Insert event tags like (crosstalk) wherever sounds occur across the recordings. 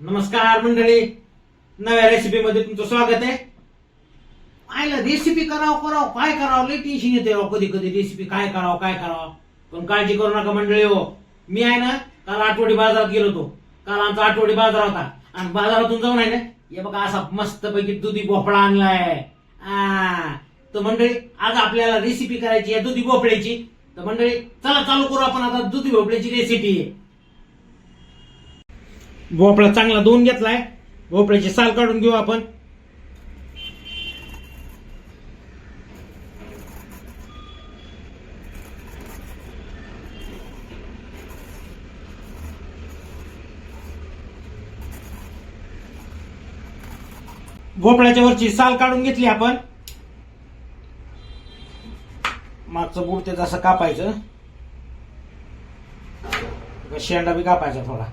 नमस्कार मंडळी. नव्या रेसिपी मध्ये तुमचं स्वागत आहे. आयला रेसिपी करावं करावं काय करावं? लय टेन्शन येते राव कधी कधी रेसिपी काय करावं काय करावं? पण काळजी करू नका मंडळी हो. मी आहे ना काल आठवडी बाजारात गेलो होतो. काल आमचा आठवडी बाजार होता. आणि बाजारातून जाऊन आहे ना हे बघा असा मस्त पैकी दुधी भोपळा आणलाय. आ, तर मंडळी आज आपल्याला रेसिपी करायची आहे दुधी भोपळ्याची. तर मंडळी चला चालू करू आपण आता दुधी भोपळ्याची रेसिपी भोपळा चांगला धुवून घेतलाय. भोपळ्याची साल काढून घेऊ आपण. भोपळ्याच्या वरची साल काढून घेतली आपण. मागचं बुडते तसं असं कापायचं. शेंडा बी कापायचा थोडा.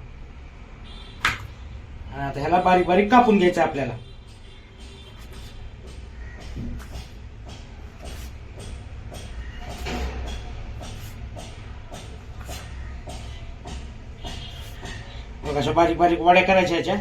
आता ह्याला बारीक बारीक कापून घ्यायचं आपल्याला. मग अशा बारीक बारीक वड्या करायच्या ह्याच्या.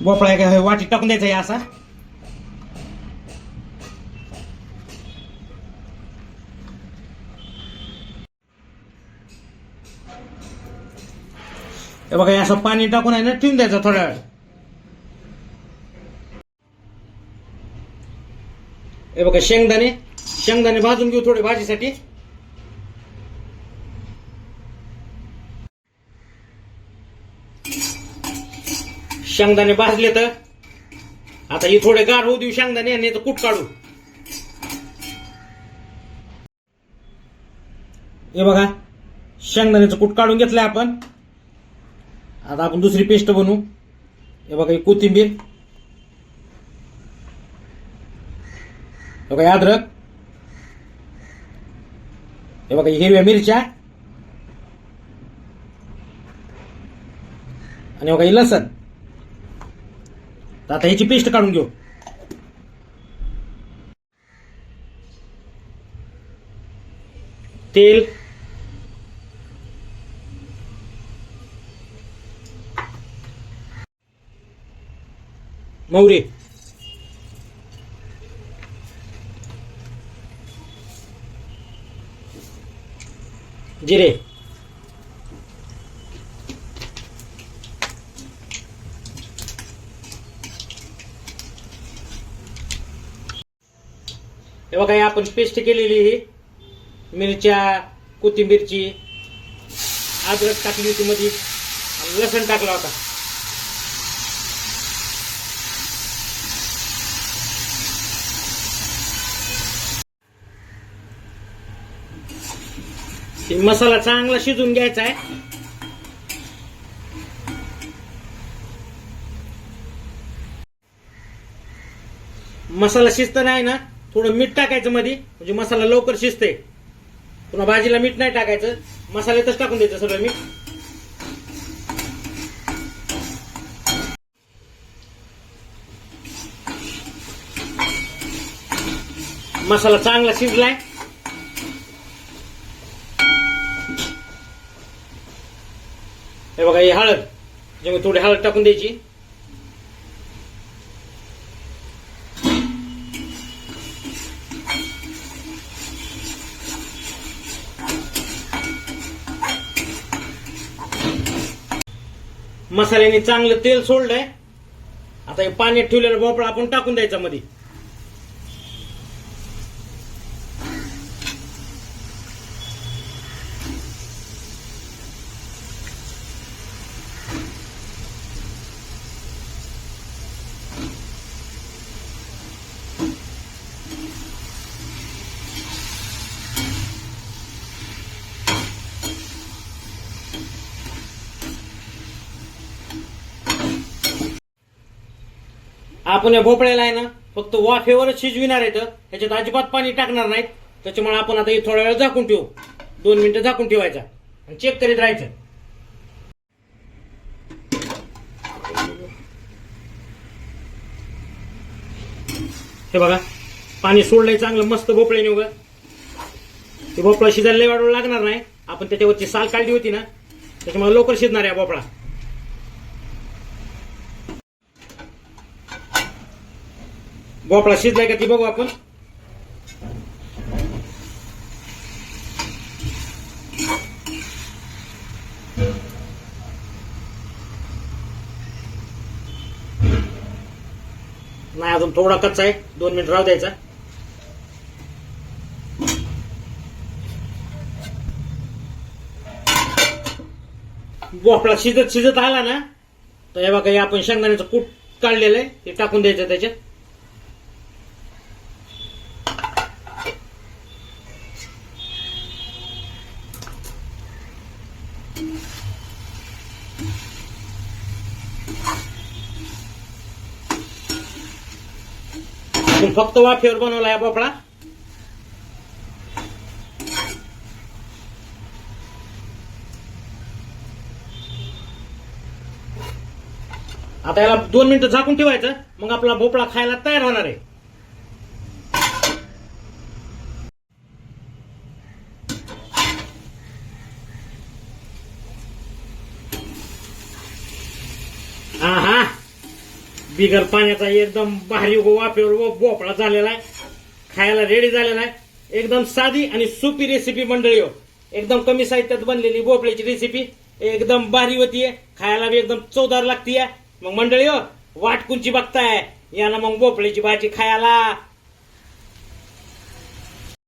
भोपळा एका वाटी टाकून द्यायचा आहे असा? हे बघा असं पाणी टाकून आहे ना ठेवून द्यायचं थोड्या वेळ. हे बघा शेंगदाणे शेंगदाणे भाजून घेऊ थोडे भाजीसाठी. शेंगदाणे भाजले तर? आता हे थोडे गार होऊ देऊ शेंगदाणे आणि तर कूट काढू. हे बघा शेंगदाण्याचं कूट काढून घेतलंय आपण. आता आपण दुसरी पेस्ट बनवू. हे बघा ही कोथिंबीर. हे बघा अद्रक. हे बघा हिरव्या मिरच्या. आणि बघा ही लसण. तर आता ह्याची पेस्ट काढून घेऊ. तेल. मौरे. जिरे. हे बघा आपण पेस्ट केलेली ही मिरच्या कोथिंबीरची अद्रक टाकली होती मध्ये लसण टाकला होता. मसाला चांगला शिजून घ्यायचा आहे. मसाला शिजत नाही ना? थोडं मीठ टाकायचं मध्ये म्हणजे मसाला लवकर शिजते. पुन्हा भाजीला मीठ नाही टाकायचं. मसाल्यातच टाकून द्यायचं सगळं मीठ. मसाला चांगला शिजलाय. हे बघा ही हळद. जेव्हा थोडी हळद टाकून द्यायची. मसाल्याने चांगलं तेल सोडलंय. आता हे पाण्यात ठेवलेला भोपळा आपण टाकून द्यायचा मध्ये आपण या भोपळ्याला आहे ना फक्त वाफेवरच शिजविणार आहे त्याच्यात अजिबात पाणी टाकणार नाहीत. त्याच्यामुळे आपण आता हे थोड्या वेळ झाकून ठेवू. दोन मिनिटं झाकून ठेवायचा. आणि चेक करीत राहायचं. हे बघा पाणी सोडलंय चांगलं मस्त भोपळे उगा. ते भोपळा शिजायला लय लागणार नाही. आपण त्याच्यावरची साल काढली होती ना त्याच्यामुळे लवकर शिजणार आहे भोपळा. भोपळा शिजलाय का ती बघू आपण? नाही अजून थोडा कच्चा आहे. दोन मिनिट राहू द्यायचा. भोपळा शिजत शिजत आला ना तर हे बघा आपण शेंगदाण्याचं कूट काढलेलं आहे. ते टाकून द्यायचं त्याच्यात. आपण (coughs) फक्त वाफेवर बनवला आहे भोपळा. आता याला दोन मिनिटं झाकून ठेवायचं मग आपला भोपळा खायला तयार होणार आहे हा हा बिगर पाण्याचा एकदम भारी वाफेवर व भोपळा झालेला आहे. खायला रेडी झालेला आहे. एकदम साधी आणि सोपी रेसिपी मंडळी हो एकदम कमी साहित्यात बनलेली भोपळ्याची रेसिपी एकदम भारी होतीये. खायला बी एकदम चवदार लागतीये. मग मंडळी हो वाटकुंची बघताय. याला मग भोपळ्याची भाजी खायला.